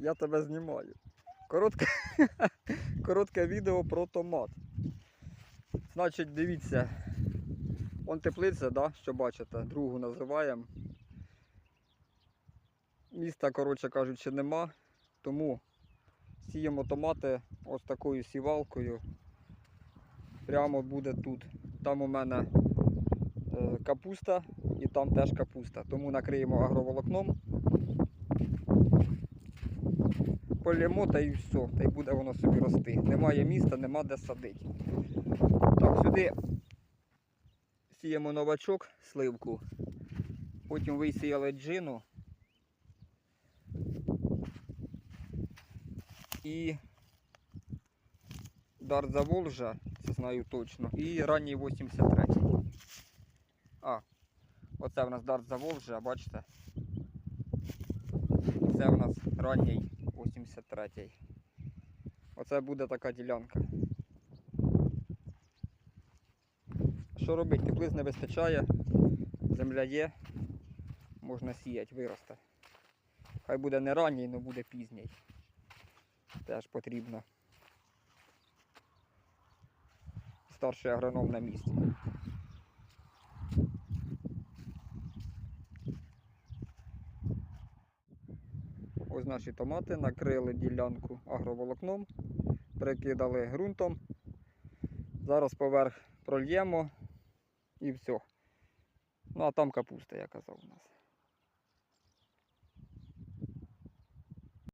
Я тебе знімаю. Коротке, коротке відео про томат. Значить, дивіться. Он теплиця, да, що бачите, другу називаємо. Міста, коротше кажучи, нема. Тому сіємо томати ось такою сівалкою. Прямо буде тут. Там у мене е, капуста і там теж капуста. Тому накриємо агроволокном. Полємо та і все, та й буде воно собі рости. Немає міста, нема де садити. Так, сюди сіємо новачок, сливку. Потім висіяли джину. І дар Заволжа, це знаю точно. І ранній 83. А, оце в нас дар Заволжа, бачите? Це в нас ранній 83. Оце буде така ділянка. Що робити? Теплиць не вистачає, земля є, можна сіяти, виросте. Хай буде не ранній, але буде пізній. Теж потрібно. Старший агроном на місці. Ось наші томати накрили ділянку агроволокном, прикидали ґрунтом. Зараз поверх прольємо і все. Ну а там капуста, я казав у нас.